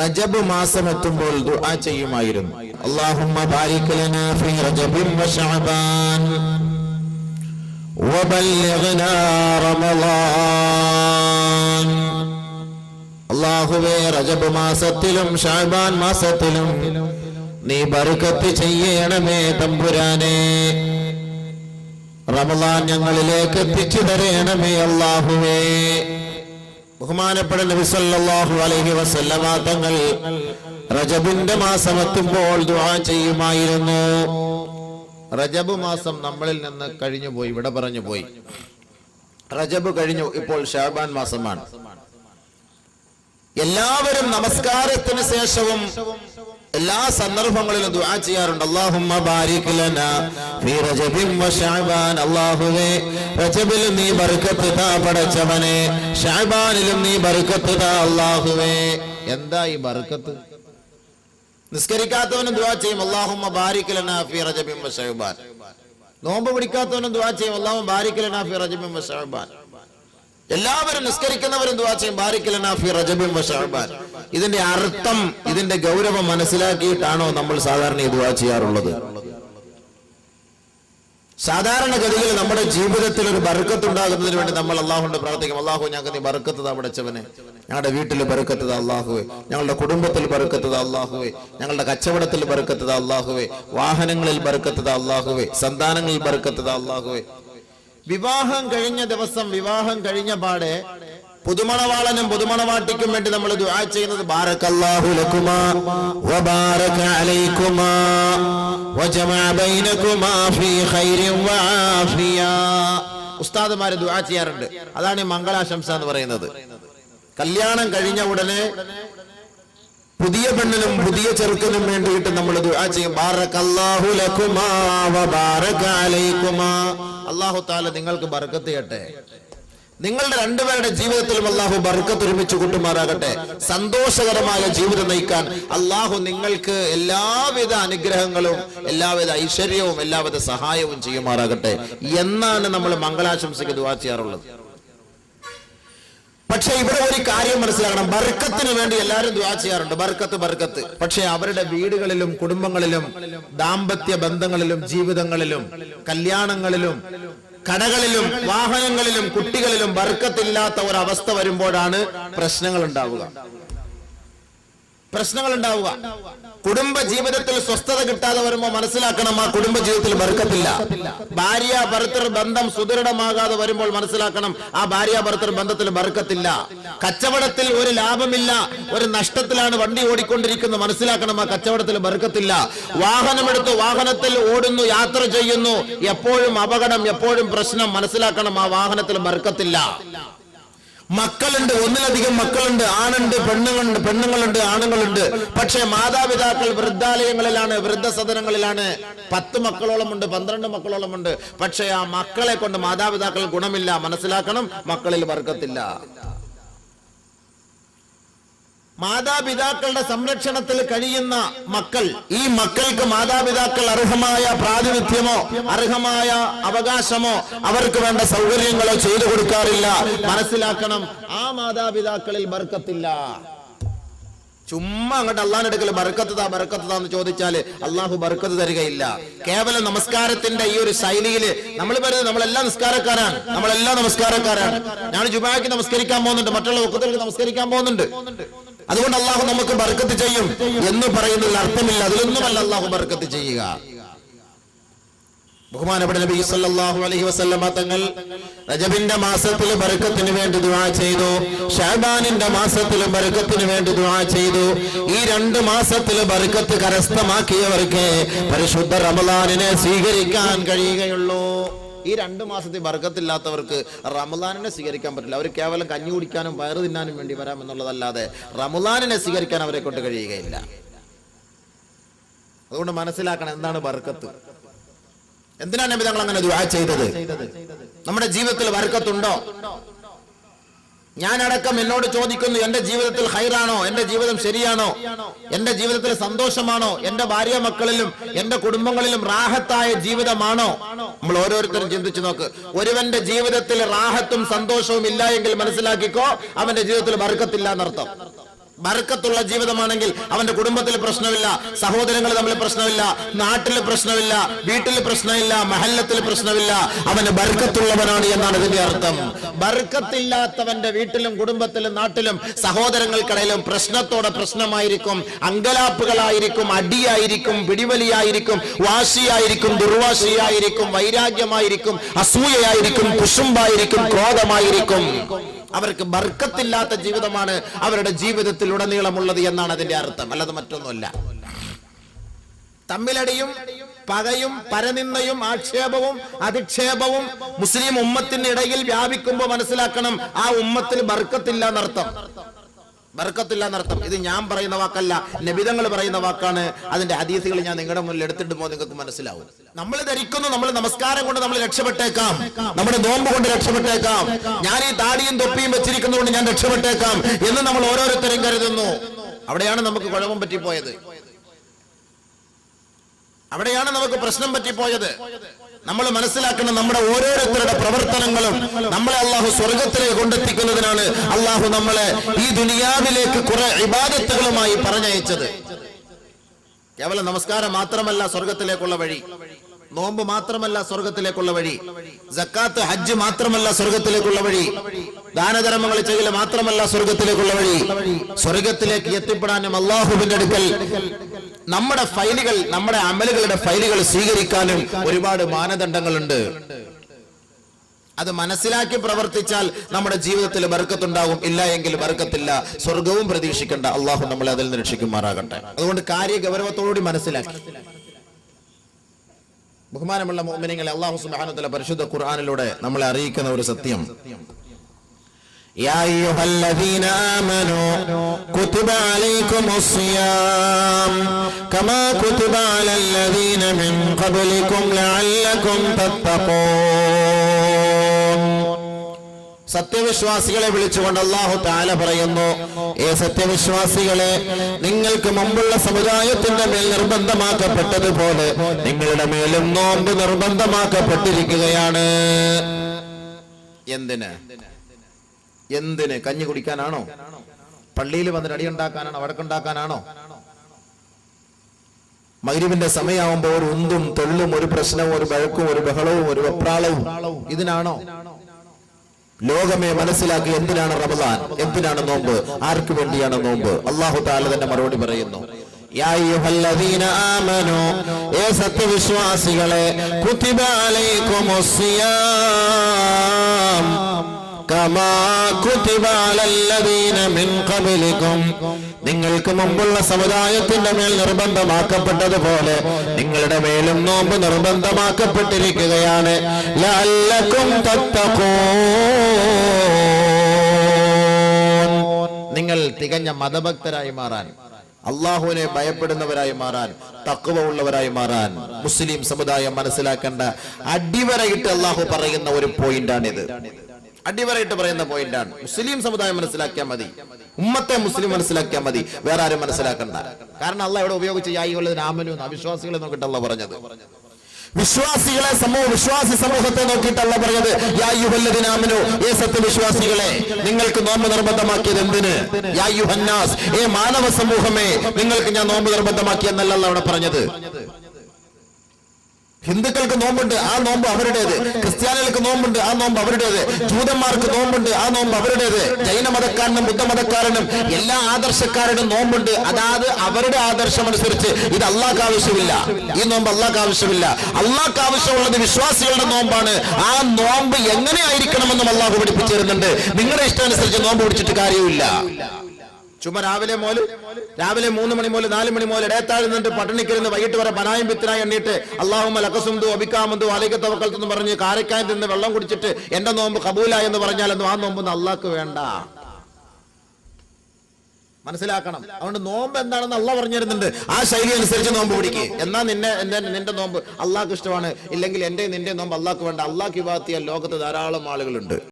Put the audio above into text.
റജബ് മാസം എത്തുമ്പോൾ ദുആ ചെയ്യുമായിരുന്നു. അല്ലാഹുമ്മ ബാരിക് ലനാ ഫീ റജബിൻ വശഅബാൻ വബല്ലിഗ്നാ റമളാൻ അല്ലാഹുവേ റജബ് മാസത്തിലും ശഅബാൻ മാസത്തിലും നീ ബർക്കത്ത് ചെയ്യണമേ തമ്പുരാനേ. റമളാൻ ഞങ്ങളിലേക്ക് എത്തിച്ചു തരണമേ അല്ലാഹുവേ. ബഹുമാനപ്പെട്ട നബി സല്ലല്ലാഹു അലൈഹി വസല്ലമ തങ്ങൾ റജബിന്റെ മാസം എത്തുമ്പോൾ ദുആ ചെയ്യുമായിരുന്നു. റജബ് മാസം നമ്മളിൽ നിന്ന് കഴിഞ്ഞു പോയി ഇവിടെ പറഞ്ഞു പോയി. റജബ് കഴിഞ്ഞു ഇപ്പോൾ ഷാബാൻ മാസമാണ്. എല്ലാവരും നമസ്കാരത്തിന് ശേഷവും എല്ലാ സന്ദർഭങ്ങളിലും ദുആ ചെയ്യാറുണ്ട്. അല്ലാഹുമ്മ ബാരിക് ലനാ ഫീ റജബിൻ വ ശഅബാൻ അല്ലാഹുവേ റജബിൽ നീ ബർക്കത്ത് താ പടച്ചവനേ. ശഅബാനിലും നീ ബർക്കത്ത് താ അല്ലാഹുവേ. എന്താ ഈ ബർക്കത്ത്? നിസ്കരിക്കാത്തവനും ദുആ ചെയ്യും. അല്ലാഹുമ്മ ബാരിക് ലനാ ഫീ റജബിൻ വ ശഅബാൻ നോമ്പ് പിടിക്കാത്തവനും ദുആ ചെയ്യും. അല്ലാഹുമ്മ ബാരിക് ലനാ ഫീ റജബിൻ വ ശഅബാൻ എല്ലാവരും നിസ്കരിക്കുന്നവരും ദുആ ചെയ്യും. ബാരിക് ലനാ ഫീ റജബിൻ വ ശഅബാൻ ഇതിന്റെ അർത്ഥം ഇതിന്റെ ഗൗരവം മനസ്സിലാക്കിയിട്ടാണോ നമ്മൾ സാധാരണ ഈ ദുആ ചെയ്യാറുള്ളത്? സാധാരണഗതിയിൽ നമ്മുടെ ജീവിതത്തിൽ ഒരു ബർക്കത്ത് ഉണ്ടാകുന്നതിന് വേണ്ടി നമ്മൾ അള്ളാഹുണ്ട് പ്രാർത്ഥിക്കും. അള്ളാഹു ഞങ്ങൾക്ക് നീ ബർക്കത്ത് അവിടച്ചവനെ ഞങ്ങളുടെ വീട്ടിൽ ബർക്കത്ത് അള്ളാഹുവേ ഞങ്ങളുടെ കുടുംബത്തിൽ ബർക്കത്ത് അള്ളാഹുവേ ഞങ്ങളുടെ കച്ചവടത്തിൽ ബർക്കത്ത് അള്ളാഹുവേ വാഹനങ്ങളിൽ ബർക്കത്ത് അള്ളാഹുവേ സന്താനങ്ങളിൽ ബർക്കത്ത് അള്ളാഹുവേ വിവാഹം കഴിഞ്ഞ ദിവസം വിവാഹം കഴിഞ്ഞ പാടെ പുതുമണവാളനും പുതുമണവാട്ടിക്കും വേണ്ടി നമ്മൾ ദുആ ചെയ്യുന്നത് ബാറക്കല്ലാഹു ലക്കുമാ വബാറക അലൈക്കുമാ വജമഅ ബൈനകുമാ ഫീ ഖൈരിൻ വആഫിയ ഉസ്താദുമാര് ദുആ ചെയ്യാറുണ്ട്. അതാണ് മംഗളാശംസ എന്ന് പറയുന്നത്. കല്യാണം കഴിഞ്ഞ ഉടനെ പുതിയ പെണ്ണിനും പുതിയ ചെറുക്കനും വേണ്ടിയിട്ട് നമ്മൾ ദുആ ചെയ്യും. ബാറക്കല്ലാഹു ലക്കുമാ വബാറക അലൈക്കുമാ. അല്ലാഹു തആല നിങ്ങൾക്ക് ബർക്കത്ത് ചെയ്യട്ടെ നിങ്ങളുടെ രണ്ടുപേരുടെ ജീവിതത്തിലും അള്ളാഹു ബർക്കത്ത് ഒരുമിച്ച് കൂട്ടുമാറാകട്ടെ. സന്തോഷകരമായ ജീവിതം നയിക്കാൻ അള്ളാഹു നിങ്ങൾക്ക് എല്ലാവിധ അനുഗ്രഹങ്ങളും എല്ലാവിധ ഐശ്വര്യവും എല്ലാവിധ സഹായവും ചെയ്യുമാറാകട്ടെ. എന്നാണ് നമ്മൾ മംഗളാശംസയ്ക്ക് ദുവാ ചെയ്യാറുള്ളത്. പക്ഷെ ഇവിടെ ഒരു കാര്യം മനസ്സിലാക്കണം ബർക്കത്തിന് വേണ്ടി എല്ലാവരും ദുആ ചെയ്യാറുണ്ട്. ബർക്കത്ത് ബർക്കത്ത്. പക്ഷെ അവരുടെ വീടുകളിലും കുടുംബങ്ങളിലും ദാമ്പത്യ ബന്ധങ്ങളിലും ജീവിതങ്ങളിലും കല്യാണങ്ങളിലും കടകളിലും വാഹനങ്ങളിലും കുട്ടികളിലും ബർക്കത്തില്ലാത്ത ഒരവസ്ഥ വരുമ്പോഴാണ് പ്രശ്നങ്ങൾ ഉണ്ടാവുക. പ്രശ്നങ്ങൾ ഉണ്ടാവുക കുടുംബ ജീവിതത്തിൽ സ്വസ്ഥത കിട്ടാതെ വരുമ്പോൾ മനസ്സിലാക്കണം ആ കുടുംബ ജീവിതത്തിൽ ബർക്കത്തില്ല. ഭാര്യ ഭർത്തർ ബന്ധം സുദൃഢമാകാതെ വരുമ്പോൾ മനസ്സിലാക്കണം ആ ഭാര്യ ഭർത്തർ ബന്ധത്തിൽ ബർക്കത്തില്ല. കച്ചവടത്തിൽ ഒരു ലാഭമില്ല ഒരു നഷ്ടത്തിലാണ് വണ്ടി ഓടിക്കൊണ്ടിരിക്കുന്നത്. മനസ്സിലാക്കണം ആ കച്ചവടത്തിൽ ബർക്കത്തില്ല. വാഹനമെടുത്ത് വാഹനത്തിൽ ഓടുന്നു യാത്ര ചെയ്യുന്നു. എപ്പോഴും അപകടം എപ്പോഴും പ്രശ്നം. മനസ്സിലാക്കണം ആ വാഹനത്തിൽ ബർക്കത്തില്ല. മക്കളുണ്ട് ഒന്നിലധികം മക്കളുണ്ട്. ആണുണ്ട് പെണ്ണുങ്ങളുണ്ട് പെണ്ണുങ്ങളുണ്ട് ആണുങ്ങളുണ്ട്. പക്ഷേ മാതാപിതാക്കൾ വൃദ്ധാലയങ്ങളിലാണ് വൃദ്ധസദനങ്ങളിലാണ്. പത്ത് മക്കളോളം ഉണ്ട് പന്ത്രണ്ട് മക്കളോളം ഉണ്ട് പക്ഷേ ആ മക്കളെ കൊണ്ട് മാതാപിതാക്കൾ ഗുണമില്ല. മനസ്സിലാക്കണം മക്കളിൽ വർക്കത്തില്ല മാതാപിതാക്കളുടെ സംരക്ഷണത്തിൽ കഴിയുന്ന മക്കൾ. ഈ മക്കൾക്ക് മാതാപിതാക്കൾ അർഹമായ പ്രാതിനിധ്യമോ അർഹമായ അവകാശമോ അവർക്ക് വേണ്ട സൗകര്യങ്ങളോ ചെയ്തു കൊടുക്കാറില്ല. മനസ്സിലാക്കണം ആ മാതാപിതാക്കളിൽ ബർക്കത്തില്ല. ചുമ്മാ അങ്ങോട്ട് അള്ളാഹിന്റെ അടുക്കൽ ബർക്കത്തതാ ബർക്കത്തതാ എന്ന് ചോദിച്ചാൽ അള്ളാഹു ബർക്കത്ത് തരികയില്ല. കേവലം നമസ്കാരത്തിന്റെ ഈ ഒരു ശൈലിയിൽ നമ്മൾ പറയുന്നത് നമ്മളെല്ലാം നിസ്കാരക്കാരാണ് നമ്മളെല്ലാം നമസ്കാരക്കാരാണ്. ഞാൻ ജുബാക്ക് നമസ്കരിക്കാൻ പോകുന്നുണ്ട് മറ്റുള്ള ഒക്കത്തിലേക്ക് നമസ്കരിക്കാൻ പോകുന്നുണ്ട്. അതുകൊണ്ട് അള്ളാഹു നമുക്ക് ബർക്കത്ത് ചെയ്യും എന്ന് പറയുന്നതിൽ അർത്ഥമില്ല. അതിലൊന്നുമല്ല അള്ളാഹു ബർക്കത്ത് ചെയ്യുക. ബഹുമാനപ്പെട്ട നബി സല്ലല്ലാഹു അലൈഹി വസല്ലമ തങ്ങൾ റജബിന്റെ മാസത്തിൽ ബർക്കത്തിന് വേണ്ടി ദുആ ചെയ്തു. ഷാബാനിന്റെ മാസത്തിൽ ബർക്കത്തിന് വേണ്ടി ദുആ ചെയ്തു. ഈ രണ്ട് മാസത്തിൽ ബർക്കത്ത് കരസ്ഥമാക്കിയവർക്ക് പരിശുദ്ധ റമളാനിനെ സ്വീകരിക്കാൻ കഴിയുകയുള്ളൂ. ഈ രണ്ട് മാസത്തെ ബർക്കത്തില്ലാത്തവർക്ക് റമദാനിനെ സ്വീകരിക്കാൻ പറ്റില്ല. അവർ കേവലം കഞ്ഞി കുടിക്കാനും വയറ് തിന്നാനും വേണ്ടി വരാമെന്നുള്ളതല്ലാതെ റമദാനിനെ സ്വീകരിക്കാൻ അവരെ കൊണ്ട് കഴിയുകയില്ല. അതുകൊണ്ട് മനസ്സിലാക്കണം എന്താണ് ബർക്കത്ത് എന്തിനാണ് നബി തങ്ങൾ അങ്ങനെ ദുആ ചെയ്തത്? നമ്മുടെ ജീവിതത്തിൽ ബർക്കത്തുണ്ടോ ഞാനടക്കം എന്നോട് ചോദിക്കുന്നു എന്റെ ജീവിതത്തിൽ ഹൈറാണോ? എന്റെ ജീവിതം ശരിയാണോ? എന്റെ ജീവിതത്തിൽ സന്തോഷമാണോ? എന്റെ ഭാര്യ മക്കളിലും എന്റെ കുടുംബങ്ങളിലും റാഹത്തായ ജീവിതമാണോ? നമ്മൾ ഓരോരുത്തരും ചിന്തിച്ചു നോക്ക്. ഒരുവന്റെ ജീവിതത്തിൽ റാഹത്തും സന്തോഷവും ഇല്ല എങ്കിൽ മനസ്സിലാക്കിക്കോ അവന്റെ ജീവിതത്തിൽ വർക്കത്തില്ല എന്നർത്ഥം. ബർക്കത്തുള്ള ജീവിതമാണെങ്കിൽ അവന്റെ കുടുംബത്തിൽ പ്രശ്നമില്ല സഹോദരങ്ങൾ തമ്മിൽ പ്രശ്നമില്ല നാട്ടിൽ പ്രശ്നമില്ല വീട്ടിൽ പ്രശ്നമില്ല മഹല്ലത്തിൽ പ്രശ്നമില്ല. അവന് ബർക്കത്തുള്ളവനാണ് എന്നാണ് ഇതിന്റെ അർത്ഥം. ബർക്കത്തില്ലാത്തവന്റെ വീട്ടിലും കുടുംബത്തിലും നാട്ടിലും സഹോദരങ്ങൾക്കിടയിലും പ്രശ്നത്തോടെ പ്രശ്നമായിരിക്കും അങ്കലാപ്പുകളായിരിക്കും അടിയായിരിക്കും പിടിവലിയായിരിക്കും വാശിയായിരിക്കും ദുർവാശിയായിരിക്കും വൈരാഗ്യമായിരിക്കും അസൂയയായിരിക്കും കുശുമ്പായിരിക്കും ക്രോധമായിരിക്കും. അവർക്ക് ബർക്കത്തില്ലാത്ത ജീവിതമാണ് അവരുടെ ജീവിതത്തിൽ ഉടനീളമുള്ളത് എന്നാണ് അതിന്റെ അർത്ഥം. അല്ലാതെ മറ്റൊന്നുമല്ല. തമ്മിലടിയും പകയും പരനിന്നയും ആക്ഷേപവും അധിക്ഷേപവും മുസ്ലിം ഉമ്മത്തിന്റെ ഇടയിൽ വ്യാപിക്കുമ്പോൾ മനസ്സിലാക്കണം ആ ഉമ്മത്തിൽ ബർക്കത്തില്ല എന്നർത്ഥം. ബർക്കത്തില്ല എന്നർത്ഥം. ഇത് ഞാൻ പറയുന്ന വാക്കല്ല. നബിതങ്ങൾ പറയുന്ന വാക്കാണ്. അതിന്റെ ഹദീസുകൾ ഞാൻ നിങ്ങളുടെ മുന്നിൽ എടുത്തിട്ട് നിങ്ങൾക്ക് മനസ്സിലാവും. നമ്മൾ ധരിക്കുന്നു നമ്മൾ നമസ്കാരം കൊണ്ട് നമ്മൾ രക്ഷപ്പെട്ടേക്കാം. നമ്മുടെ നോമ്പ് കൊണ്ട് രക്ഷപ്പെട്ടേക്കാം. ഞാൻ ഈ താടിയും തൊപ്പിയും വെച്ചിരിക്കുന്നതുകൊണ്ട് ഞാൻ രക്ഷപ്പെട്ടേക്കാം എന്ന് നമ്മൾ ഓരോരുത്തരും കരുതുന്നു. അവിടെയാണ് നമുക്ക് കുഴപ്പം പറ്റിപ്പോയത്. അവിടെയാണ് നമുക്ക് പ്രശ്നം പറ്റിപ്പോയത്. നമ്മൾ മനസ്സിലാക്കുന്ന നമ്മുടെ ഓരോരുത്തരുടെ പ്രവർത്തനങ്ങളും നമ്മളെ അള്ളാഹു സ്വർഗത്തിലേക്ക് കൊണ്ടെത്തിക്കുന്നതിനാണ് അള്ളാഹു നമ്മളെ ഈ ദുനിയാവിലേക്ക് കുറെ ഇബാദത്തുകളുമായി പറഞ്ഞയച്ചത്. കേവലം നമസ്കാരം മാത്രമല്ല സ്വർഗത്തിലേക്കുള്ള വഴി. നോമ്പ് മാത്രമല്ല സ്വർഗത്തിലേക്കുള്ള വഴി. ജക്കാത്ത് ഹജ്ജ് മാത്രമല്ല സ്വർഗത്തിലേക്കുള്ള വഴി. ദാനധർമ്മങ്ങൾ ചെയ്യൽ മാത്രമല്ല സ്വർഗത്തിലേക്കുള്ള വഴി. സ്വർഗത്തിലേക്ക് എത്തിപ്പെടാനും അള്ളാഹുവിന്റെ അടുക്കൽ നമ്മുടെ ഫയലുകൾ നമ്മുടെ അമലുകളുടെ ഫയലുകൾ സ്വീകരിക്കാനും ഒരുപാട് മാനദണ്ഡങ്ങളുണ്ട്. അത് മനസ്സിലാക്കി പ്രവർത്തിച്ചാൽ നമ്മുടെ ജീവിതത്തിൽ ബർക്കത്തുണ്ടാകും ഇല്ല എങ്കിൽ ബർക്കത്തില്ല. സ്വർഗവും പ്രതീക്ഷിക്കേണ്ട. അള്ളാഹു നമ്മളെ അതിൽ നിന്ന് രക്ഷിക്കുമാറാകട്ടെ. അതുകൊണ്ട് കാര്യ ഗൗരവത്തോടുകൂടി മനസ്സിലാക്കി. ബഹുമാനമുള്ള മോമിനങ്ങളെ അള്ളാഹു സുബാനുത്തല പരിശുദ്ധ ഖുർആാനിലൂടെ നമ്മളെ അറിയിക്കുന്ന ഒരു സത്യം. يا أيها الذين آمنوا كتب عليكم الصيام كما كتب على الذين من قبلكم لعلكم تتقون സത്യവിശ്വാസികളെ വിളിച്ചുകൊണ്ട് അള്ളാഹു താല പറയുന്നു ഏ സത്യവിശ്വാസികളെ നിങ്ങൾക്ക് മുമ്പുള്ള സമുദായത്തിന്റെ മേൽ നിർബന്ധമാക്കപ്പെട്ടതുപോലെ നിങ്ങളുടെ മേലും നോമ്പ് നിർബന്ധമാക്കപ്പെട്ടിരിക്കുകയാണ് എന്തിന് എന്തിന് കഞ്ഞി കുടിക്കാനാണോ? പള്ളിയിൽ വന്നിട്ട് അടിയുണ്ടാക്കാനാണോ വടക്കുണ്ടാക്കാനാണോ മൈരുവിന്റെ സമയമാകുമ്പോൾ ഒരു ഉന്തും തൊള്ളും ഒരു പ്രശ്നവും ഒരു വഴക്കും ഒരു ബഹളവും ഒരു വെപ്രാളവും ഇതിനാണോ? ലോകമേ മനസ്സിലാക്കി എന്തിനാണ് റമദാൻ? എന്തിനാണ് നോമ്പ്? ആർക്ക് വേണ്ടിയാണ് നോമ്പ്? അള്ളാഹു താല തന്നെ മറുപടി പറയുന്നു. സത്യവിശ്വാസികളെ നിങ്ങൾക്ക് മുമ്പുള്ള സമുദായത്തിന്റെ മേൽ നിർബന്ധമാക്കപ്പെട്ടതുപോലെ നിങ്ങളുടെ മേലും നോമ്പ് നിർബന്ധമാക്കപ്പെട്ടിരിക്കുകയാണ്. ലല്ലക്കും നിങ്ങൾ തികഞ്ഞ മതഭക്തരായി മാറാൻ അള്ളാഹുവിനെ ഭയപ്പെടുന്നവരായി മാറാൻ തക്കുവ ഉള്ളവരായി മാറാൻ മുസ്ലിം സമുദായം മനസ്സിലാക്കേണ്ട അടിവരയിട്ട് അള്ളാഹു പറയുന്ന ഒരു പോയിന്റാണിത് അടിവരയിട്ട് പറയുന്ന പോയിന്റാണ് മുസ്ലിം സമുദായം മനസ്സിലാക്കിയാൽ മതി. ഉമ്മത്തെ മുസ്ലിം മനസ്സിലാക്കിയാൽ മതി. വേറെ ആരും മനസ്സിലാക്കണ്ട. കാരണം അല്ല ഇവിടെ ഉപയോഗിച്ച് യായികളുടെ രാമനു അവിശ്വാസികളെ നോക്കിയിട്ടല്ല പറഞ്ഞത്. വിശ്വാസികളെ സമൂഹ വിശ്വാസി സമൂഹത്തെ നോക്കിയിട്ടല്ല പറഞ്ഞത്. യായുഹല്ലതിനാമനു ഏ സത്യവിശ്വാസികളെ നിങ്ങൾക്ക് നോമ്പ് നിർബന്ധമാക്കിയത് എന്തിന്? യായുഹന്നാസ് ഏ മാനവ സമൂഹമേ നിങ്ങൾക്ക് ഞാൻ നോമ്പ് നിർബന്ധമാക്കിയെന്നല്ലല്ല അവിടെ പറഞ്ഞത്. ഹിന്ദുക്കൾക്ക് നോമ്പുണ്ട് ആ നോമ്പ് അവരുടേത്. ക്രിസ്ത്യാനികൾക്ക് നോമ്പുണ്ട് ആ നോമ്പ് അവരുടേത്. ജൂതന്മാർക്ക് നോമ്പുണ്ട് ആ നോമ്പ് അവരുടേത്. ജൈന മതക്കാരനും ബുദ്ധമതക്കാരനും എല്ലാ ആദർശക്കാരനും നോമ്പുണ്ട്. അതാത് അവരുടെ ആദർശം അനുസരിച്ച് ഇത് അള്ളാഹ്ക്ക് ആവശ്യമില്ല. ഈ നോമ്പ് അള്ളാഹ്ക്ക് ആവശ്യമില്ല. അള്ളാഹ്ക്ക് ആവശ്യമുള്ളത് വിശ്വാസികളുടെ നോമ്പാണ്. ആ നോമ്പ് എങ്ങനെ ആയിരിക്കണമെന്നും അള്ളാഹു പഠിപ്പിച്ചു തരുന്നുണ്ട്. നിങ്ങളുടെ ഇഷ്ടാനുസരിച്ച് നോമ്പ് പിടിച്ചിട്ട് കാര്യമില്ല ചുമ രാവിലെ മോൽ രാവിലെ മൂന്ന് മണി മുതൽ നാല് മണി മുതൽ ഇടയത്താഴ് നിന്നിട്ട് പട്ടണിക്കിരുന്ന് വൈകിട്ട് വരെ പനായം പിത്തനായി എണ്ണിയിട്ട് അള്ളാഹുമ ലക്കസുന്തു അബിക്കാമന്തു തവക്കൽ എന്ന് പറഞ്ഞ് കാരക്കായി നിന്ന് വെള്ളം കുടിച്ചിട്ട് എന്റെ നോമ്പ് കബൂല എന്ന് പറഞ്ഞാലൊന്നും ആ നോമ്പ് അള്ളാഹ്ക്ക് വേണ്ട. മനസ്സിലാക്കണം. അതുകൊണ്ട് നോമ്പ് എന്താണെന്ന് അള്ള പറഞ്ഞിരുന്നുണ്ട്. ആ ശൈലി അനുസരിച്ച് നോമ്പ് പിടിക്കുക എന്നാ നിന്നെ എന്റെ നിന്റെ നോമ്പ് അള്ളാഹ്ക്ക് ഇഷ്ടമാണ്. ഇല്ലെങ്കിൽ എന്റെ നിന്റെ നോമ്പ് അള്ളാഹ്ക്ക് വേണ്ട. അള്ളാഹ് വിഭാഗത്തിയ ലോകത്ത് ധാരാളം ആളുകളുണ്ട്.